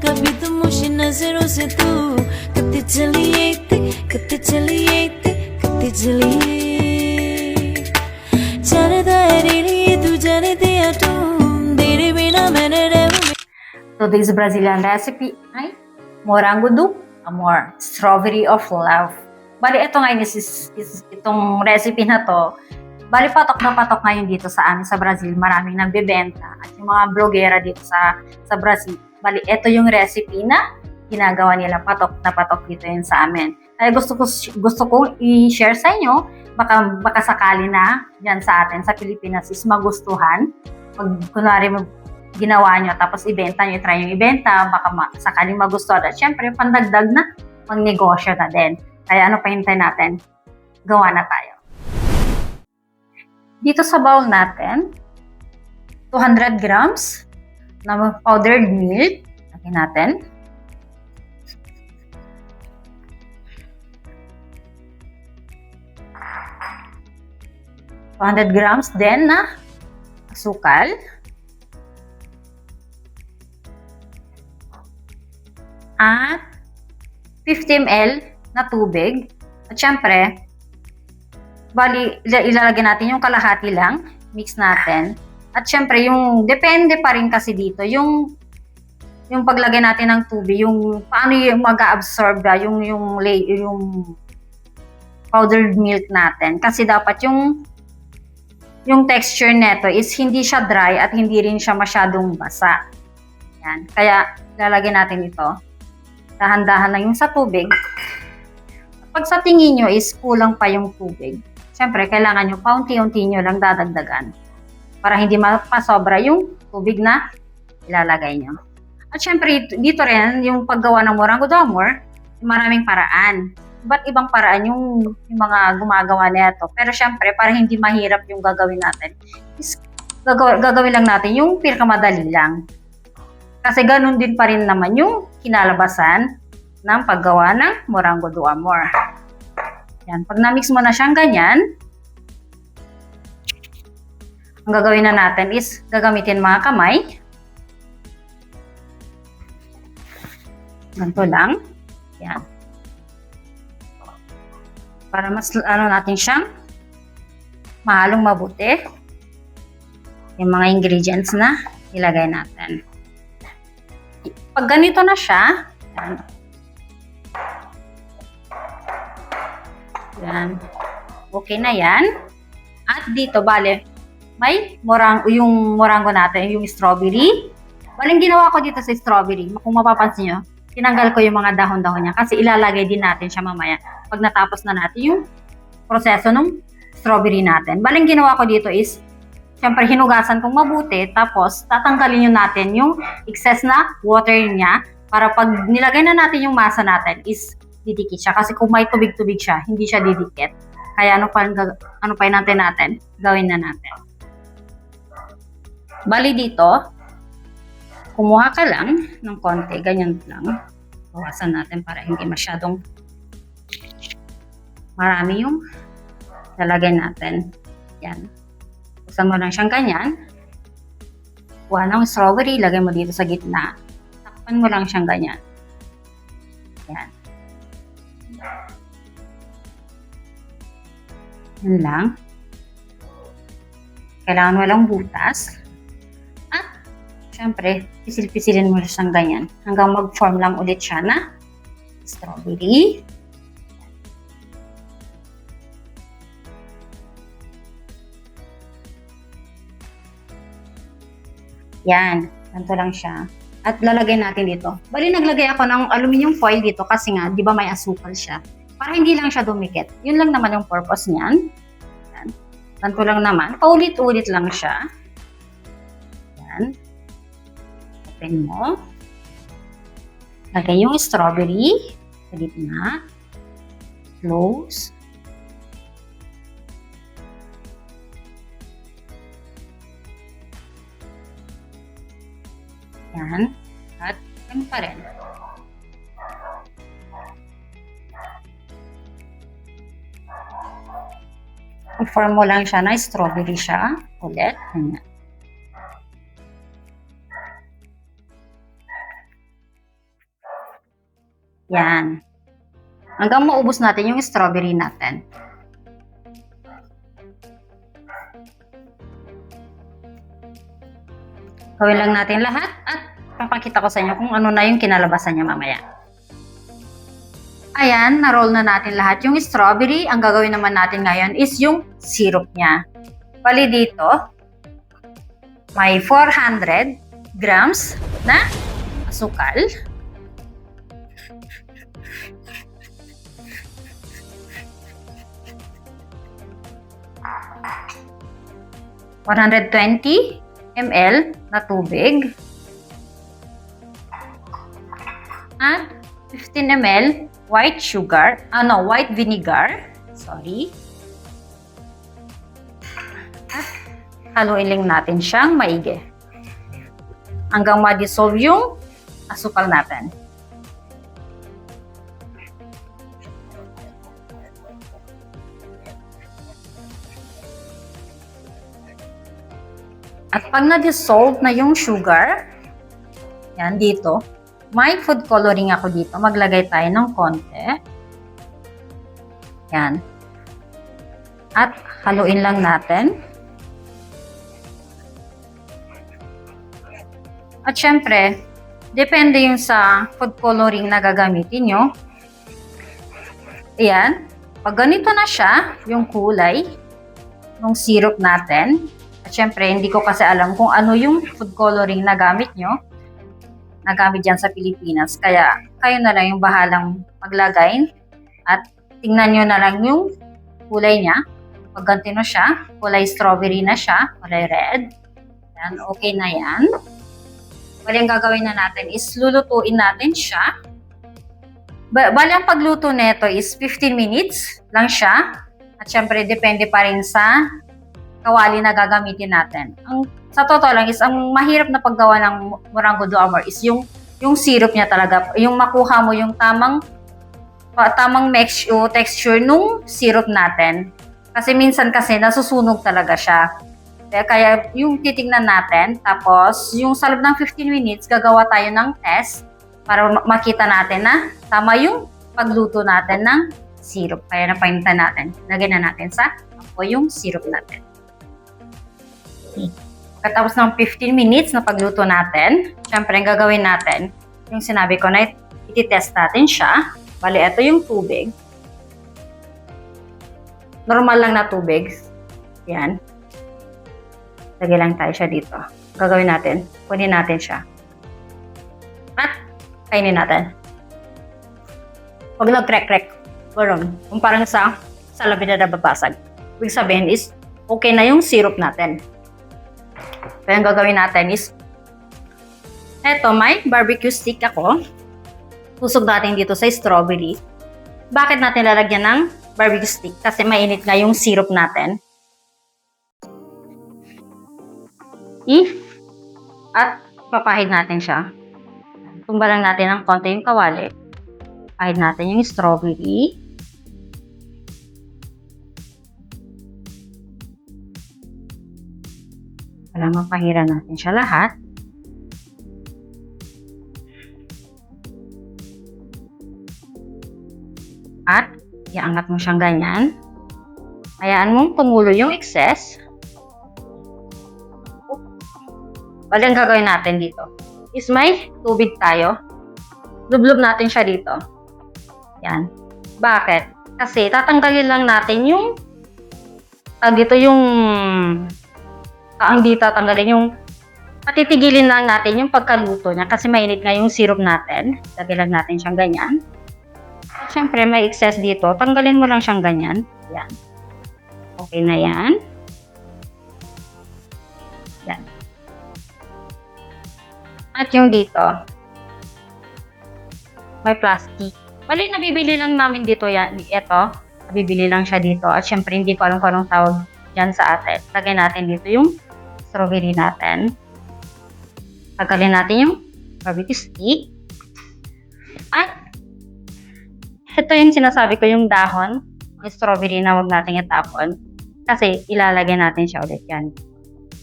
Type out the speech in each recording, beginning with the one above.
कभी तो मुझे नजरों से तू कते चलिए ते कते चलिए ते कते चलिए जानता है रे तू जाने दिया तुम तेरे बिना मैंने रह Today's Brazilian recipe ay morango do amor, strawberry of love. Bali, ito ngayon is, is, is- itong recipe na to, bali patok na patok ngayon dito sa amin sa Brazil. Maraming nagbebenta at yung mga blogera dito sa sa Brazil. Bali, ito yung recipe na ginagawa nila patok na patok dito yun sa amin. Kaya gusto ko gusto kong i-share sa inyo baka baka sakali na diyan sa atin sa Pilipinas is magustuhan. Pag kunwari ginawa nyo, tapos ibenta nyo, try yung ibenta, baka ma- sakaling magustuhan. At syempre, pandagdag na, magnegosyo na din. Kaya ano pa hintay natin? Gawa na tayo. Dito sa bowl natin, 200 grams na powdered milk. Lagyan natin. $200 grams din na asukal. at 50 ml na tubig. At syempre, bali, ila- ilalagay natin yung kalahati lang, mix natin. At syempre, yung, depende pa rin kasi dito, yung, yung paglagay natin ng tubig, yung paano yung mag-absorb ba, yung, yung, yung powdered milk natin. Kasi dapat yung, yung texture neto is hindi siya dry at hindi rin siya masyadong basa. Yan. Kaya, lalagyan natin ito dahan-dahan lang yung sa tubig. Pag sa tingin nyo is kulang pa yung tubig, syempre kailangan nyo paunti-unti nyo lang dadagdagan para hindi mapasobra yung tubig na ilalagay nyo. At syempre dito rin yung paggawa ng morango damor, maraming paraan. Iba't ibang paraan yung, yung mga gumagawa nito. Pero syempre para hindi mahirap yung gagawin natin, is gagaw- gagawin lang natin yung pinakamadali lang. Kasi ganun din pa rin naman yung kinalabasan ng paggawa ng morango do. Yan. Pag na-mix mo na siyang ganyan, ang gagawin na natin is gagamitin mga kamay. Ganito lang. Yan. Para mas ano natin siyang mahalong mabuti. Yung mga ingredients na ilagay natin. Pag ganito na siya, yan. Yan. Okay na yan. At dito, bale, may morang, yung morango natin, yung strawberry. Bale, yung ginawa ko dito sa strawberry, kung mapapansin nyo, tinanggal ko yung mga dahon-dahon niya kasi ilalagay din natin siya mamaya pag natapos na natin yung proseso ng strawberry natin. Bale, yung ginawa ko dito is Siyempre, hinugasan kong mabuti, tapos tatanggalin yun natin yung excess na water niya para pag nilagay na natin yung masa natin is didikit siya. Kasi kung may tubig-tubig siya, hindi siya didikit. Kaya ano pa, ano pa natin natin? Gawin na natin. Bali dito, kumuha ka lang ng konti, ganyan lang. Bawasan natin para hindi masyadong marami yung lalagay natin. Yan. Buksan mo lang siyang ganyan. Kuha ng strawberry, lagay mo dito sa gitna. Takpan mo lang siyang ganyan. Yan. Yan lang. Kailangan walang butas. Syempre, pisil-pisilin mo siyang ganyan. Hanggang mag-form lang ulit siya na strawberry. Yan. Ganito lang siya. At lalagay natin dito. Bali, naglagay ako ng aluminum foil dito kasi nga, di ba may asukal siya. Para hindi lang siya dumikit. Yun lang naman yung purpose niyan. Yan. Ganito lang naman. Paulit-ulit lang siya. Open mo. Lagay yung strawberry sa gitna. Close. Yan. At ano pa rin. I-form mo lang siya na strawberry siya. Ulit. Ganyan. Yan. Hanggang maubos natin yung strawberry natin. Gawin lang natin lahat at papakita ko sa inyo kung ano na yung kinalabasan niya mamaya. Ayan, na-roll na natin lahat yung strawberry. Ang gagawin naman natin ngayon is yung syrup niya. Bali dito, may 400 grams na asukal. One hundred twenty ml na tubig. At 15 ml white sugar, ano, white vinegar. Sorry. At haluin lang natin siyang maigi. Hanggang ma-dissolve yung asukal natin. At pag na-dissolve na yung sugar, yan dito, may food coloring ako dito. Maglagay tayo ng konti. Yan. At haluin lang natin. At syempre, depende yung sa food coloring na gagamitin nyo. Ayan. Pag ganito na siya, yung kulay ng syrup natin, at syempre, hindi ko kasi alam kung ano yung food coloring na gamit nyo, na gamit dyan sa Pilipinas. Kaya, kayo na lang yung bahalang maglagay at tingnan nyo na lang yung kulay niya. Pag ganito siya, kulay strawberry na siya, kulay red. Yan, okay na yan. Bali, ang gagawin na natin is lulutuin natin siya. Ba bali, ang pagluto nito is 15 minutes lang siya. At syempre, depende pa rin sa kawali na gagamitin natin. Ang sa totoo lang is ang mahirap na paggawa ng morango do is yung yung syrup niya talaga, yung makuha mo yung tamang pa- tamang mixture, texture nung syrup natin. Kasi minsan kasi nasusunog talaga siya. Kaya, kaya yung titingnan natin, tapos yung sa loob ng 15 minutes, gagawa tayo ng test para ma- makita natin na tama yung pagluto natin ng syrup. Kaya napahinta natin. Lagyan na natin sa o yung syrup natin. Pagkatapos ng 15 minutes na pagluto natin, syempre ang gagawin natin, yung sinabi ko na ititest natin siya. Bali, ito yung tubig. Normal lang na tubig. Yan. Lagay lang tayo siya dito. Gagawin natin, kunin natin siya. At, kainin natin. Huwag nag-crack-crack. Ganoon. Kung parang sa salamin na nababasag. Ibig sabihin is, okay na yung syrup natin. Kaya ang gagawin natin is, eto, may barbecue stick ako. Tusog natin dito sa strawberry. Bakit natin lalagyan ng barbecue stick? Kasi mainit nga yung syrup natin. If, at papahid natin siya. Tumba lang natin ng konti yung kawali. Pahid natin yung strawberry. Wala mapahira natin siya lahat. At, iangat mo siyang ganyan. Hayaan mong tumulo yung excess. Bali, ang gagawin natin dito is may tubig tayo. Lublub natin siya dito. Yan. Bakit? Kasi tatanggalin lang natin yung ah, dito yung ang dito tatanggalin yung patitigilin lang natin yung pagkaluto niya kasi mainit nga yung syrup natin. Lagyan lang natin siyang ganyan. At syempre, may excess dito. Tanggalin mo lang siyang ganyan. Yan. Okay na yan. Yan. At yung dito, may plastic. Bali, nabibili lang namin dito yan. Ito, nabibili lang siya dito. At syempre, hindi ko alam kung anong tawag dyan sa atin. Lagay natin dito yung strawberry natin. Tagalin natin yung barbecue stick. At ito yung sinasabi ko yung dahon, yung strawberry na wag natin itapon. Kasi ilalagay natin siya ulit yan.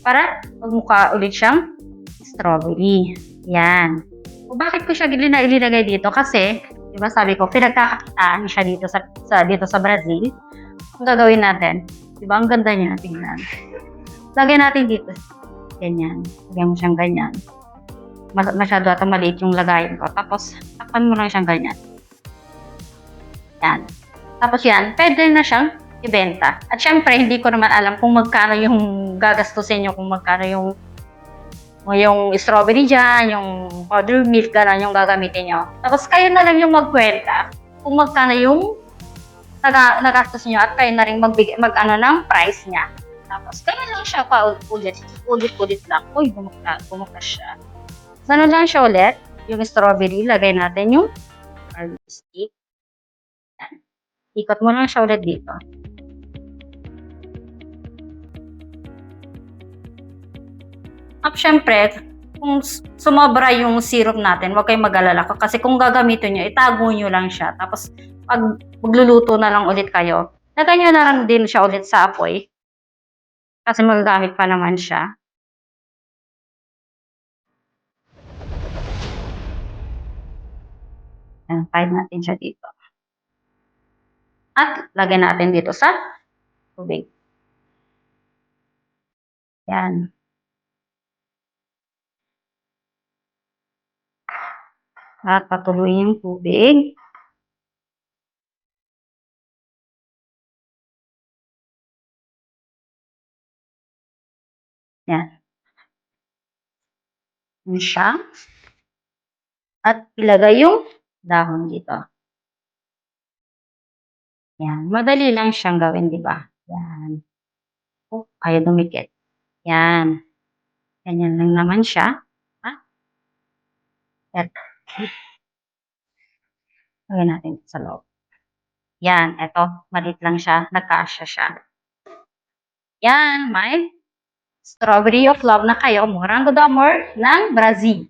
Para magmukha ulit siyang strawberry. Yan. O bakit ko siya ilinagay dito? Kasi Di ba sabi ko, pinagkakakitaan siya dito sa, sa dito sa Brazil. Ang gagawin natin, di ba? Ang ganda niya, tingnan. Lagyan natin dito. Ganyan. Lagyan mo siyang ganyan. Mas, masyado ata maliit yung lagayin ko. Tapos, takpan mo lang siyang ganyan. Yan. Tapos yan, pwede na siyang ibenta. At syempre, hindi ko naman alam kung magkano yung gagastusin nyo, kung magkano yung yung strawberry dyan, yung powder milk, gano'n yung gagamitin nyo. Tapos kayo na lang yung magkwenta kung magkano yung naga, nagastos nyo at kayo na rin magbigay, mag ano ng price niya. Tapos kayo lang siya pa ulit, ulit-ulit lang. Uy, bumukta, bumukta siya. Ano lang siya ulit, yung strawberry, lagay natin yung garlic stick. Ikot mo lang siya ulit dito. At syempre, kung sumobra yung syrup natin, huwag kayong mag-alala. Kasi kung gagamitin nyo, itago nyo lang siya. Tapos, pag magluluto na lang ulit kayo, lagay nyo na lang din siya ulit sa apoy. Kasi magagamit pa naman siya. Ayan, kahit natin siya dito. At lagyan natin dito sa tubig. Yan. At patuloy yung tubig. Yan. Yan siya. At ilagay yung dahon dito. Yan. Madali lang siyang gawin, di ba? Yan. Oh, kaya dumikit. Yan. Ganyan lang naman siya. Ha? At, lagyan natin sa loob. Yan. Eto. Malit lang siya. Nagkasya siya. Yan. May strawberry of love na kayo. Morango d'amor ng Brazil.